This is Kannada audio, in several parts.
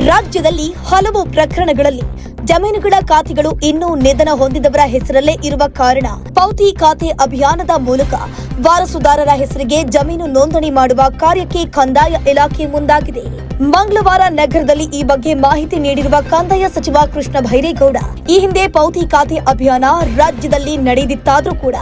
ರಾಜ್ಯದಲ್ಲಿ ಹಲವು ಪ್ರಕರಣಗಳಲ್ಲಿ ಜಮೀನುಗಳ ಖಾತೆಗಳು ಇನ್ನೂ ನಿಧನ ಹೊಂದಿದವರ ಹೆಸರಲ್ಲೇ ಇರುವ ಕಾರಣ ಪೌತಿ ಖಾತೆ ಅಭಿಯಾನದ ಮೂಲಕ ವಾರಸುದಾರರ ಹೆಸರಿಗೆ ಜಮೀನು ನೋಂದಣಿ ಮಾಡುವ ಕಾರ್ಯಕ್ಕೆ ಕಂದಾಯ ಇಲಾಖೆ ಮುಂದಾಗಿದೆ. ಮಂಗಳವಾರ ನಗರದಲ್ಲಿ ಈ ಬಗ್ಗೆ ಮಾಹಿತಿ ನೀಡಿರುವ ಕಂದಾಯ ಸಚಿವ ಕೃಷ್ಣ ಭೈರೇಗೌಡ, ಈ ಹಿಂದೆ ಪೌತಿ ಖಾತೆ ಅಭಿಯಾನ ರಾಜ್ಯದಲ್ಲಿ ನಡೆದಿತ್ತಾದರೂ ಕೂಡ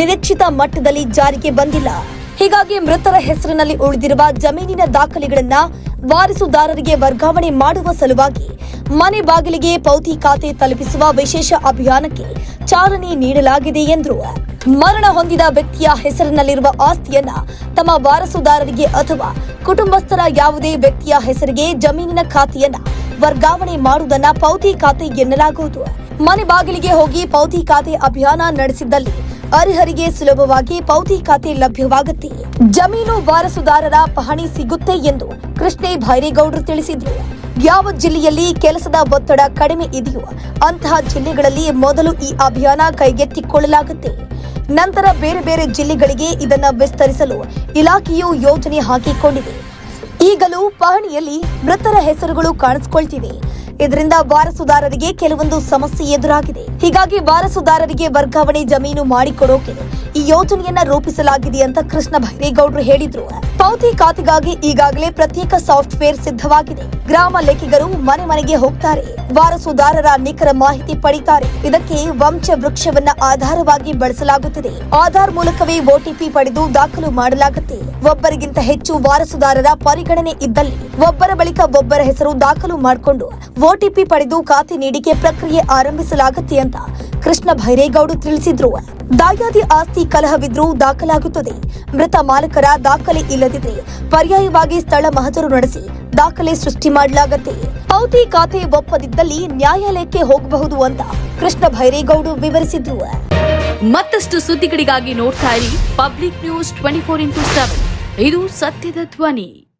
ನಿರೀಕ್ಷಿತ ಮಟ್ಟದಲ್ಲಿ ಜಾರಿಗೆ ಬಂದಿಲ್ಲ. ಹೀಗಾಗಿ ಮೃತರ ಹೆಸರಿನಲ್ಲಿ ಉಳಿದಿರುವ ಜಮೀನಿನ ದಾಖಲೆಗಳನ್ನು ವಾರಸುದಾರರಿಗೆ ವರ್ಗಾವಣೆ ಮಾಡುವ ಸಲುವಾಗಿ ಮನೆ ಬಾಗಿಲಿಗೆ ಪೌತಿ ಖಾತೆ ತಲುಪಿಸುವ ವಿಶೇಷ ಅಭಿಯಾನಕ್ಕೆ ಚಾಲನೆ ನೀಡಲಾಗಿದೆ ಎಂದರು ಮರಣ ಹೊಂದಿದ ವ್ಯಕ್ತಿಯ ಹೆಸರಿನಲ್ಲಿರುವ ಆಸ್ತಿಯನ್ನ ತಮ್ಮ ವಾರಸುದಾರರಿಗೆ ಅಥವಾ ಕುಟುಂಬಸ್ಥರ ಯಾವುದೇ ವ್ಯಕ್ತಿಯ ಹೆಸರಿಗೆ ಜಮೀನಿನ ಖಾತೆಯನ್ನ ವರ್ಗಾವಣೆ ಮಾಡುವುದನ್ನ ಪೌತಿ ಖಾತೆ ಎನ್ನಲಾಗುವುದು. ಮನೆ ಬಾಗಿಲಿಗೆ ಹೋಗಿ ಪೌತಿ ಖಾತೆ ಅಭಿಯಾನ ನಡೆಸಿದ್ದಲ್ಲಿ ಅರ್ಹರಿಗೆ ಸುಲಭವಾಗಿ ಪೌತಿ ಖಾತೆ ಲಭ್ಯವಾಗುತ್ತೆ. ಜಮೀನು ವಾರಸುದಾರರ ಪಹಣಿ ಸಿಗುತ್ತೆ ಎಂದು ಕೃಷ್ಣೇ ಭೈರೇಗೌಡರು ತಿಳಿಸಿದ್ರು. ಯಾವ ಜಿಲ್ಲೆಯಲ್ಲಿ ಕೆಲಸದ ಒತ್ತಡ ಕಡಿಮೆ ಇದೆಯೋ ಅಂತಹ ಜಿಲ್ಲೆಗಳಲ್ಲಿ ಮೊದಲು ಈ ಅಭಿಯಾನ ಕೈಗೆತ್ತಿಕೊಳ್ಳಲಾಗುತ್ತೆ. ನಂತರ ಬೇರೆ ಬೇರೆ ಜಿಲ್ಲೆಗಳಿಗೆ ಇದನ್ನು ವಿಸ್ತರಿಸಲು ಇಲಾಖೆಯು ಯೋಜನೆ ಹಾಕಿಕೊಂಡಿದೆ. ಈಗಲೂ ಪಹಣಿಯಲ್ಲಿ ಮೃತರ ಹೆಸರುಗಳು ಕಾಣಿಸಿಕೊಳ್ತಿವೆ. ಇದರಿಂದ ವಾರಸುದಾರರಿಗೆ ಕೆಲವೊಂದು ಸಮಸ್ಯೆ ಎದುರಾಗಿದೆ. ಹೀಗಾಗಿ ವಾರಸುದಾರರಿಗೆ ವರ್ಗಾವಣೆ ಜಮೀನು ಮಾಡಿಕೊಡೋಕೆ ಈ ಯೋಜನೆಯನ್ನ ರೂಪಿಸಲಾಗಿದೆ ಅಂತ ಕೃಷ್ಣ ಭೈರೇಗೌಡರು ಹೇಳಿದ್ರು. ಪಾವತಿ ಖಾತೆಗಾಗಿ ಈಗಾಗಲೇ ಪ್ರತ್ಯೇಕ ಸಾಫ್ಟ್ವೇರ್ ಸಿದ್ಧವಾಗಿದೆ. ಗ್ರಾಮ ಲೇಖಿಗರು ಮನೆ ಮನೆಗೆ ಹೋಗ್ತಾರೆ. ವಾರಸುದಾರರ ನಿಖರ ಮಾಹಿತಿ ಪಡಿತಾರೆ. ಇದಕ್ಕೆ ವಂಶ ವೃಕ್ಷವನ್ನ ಆಧಾರವಾಗಿ ಬಳಸಲಾಗುತ್ತದೆ. ಆಧಾರ್ ಮೂಲಕವೇ ಒಟಿಪಿ ಪಡೆದು ದಾಖಲು ಮಾಡಲಾಗುತ್ತೆ. ಒಬ್ಬರಿಗಿಂತ ಹೆಚ್ಚು ವಾರಸುದಾರರ ಪರಿಗಣನೆ ಇದ್ದಲ್ಲಿ ಒಬ್ಬರ ಬಳಿಕ ಒಬ್ಬರ ಹೆಸರು ದಾಖಲು ಮಾಡಿಕೊಂಡು ಓಟಿಪಿ ಪಡೆದು ಖಾತೆ ನೀಡಿಕೆ ಪ್ರಕ್ರಿಯೆ ಆರಂಭಿಸಲಾಗುತ್ತೆ ಅಂತ ಕೃಷ್ಣ ಭೈರೇಗೌಡ ತಿಳಿಸಿದ್ರು. ದಾಯಾದಿ ಆಸ್ತಿ ಕಲಹವಿದ್ರೂ ದಾಖಲಾಗುತ್ತದೆ. ಮೃತ ಮಾಲಕರ ದಾಖಲೆ ಇಲ್ಲದಿದ್ರೆ ಪರ್ಯಾಯವಾಗಿ ಸ್ಥಳ ಮಹಜರು ನಡೆಸಿ ದಾಖಲೆ ಸೃಷ್ಟಿ ಮಾಡಲಾಗತ್ತೆ. ಪೌತಿ ಖಾತೆ ಒಪ್ಪದಿದ್ದಲ್ಲಿ ನ್ಯಾಯಾಲಯಕ್ಕೆ ಹೋಗಬಹುದು ಅಂತ ಕೃಷ್ಣ ಭೈರೇಗೌಡ ವಿವರಿಸಿದ್ರು. ಮತ್ತಷ್ಟು ಸುದ್ದಿಗಳಿಗಾಗಿ ನೋಡ್ತಾ ಇರಿ public news twenty four into seven. ಇದು ಸತ್ಯದ ಧ್ವನಿ.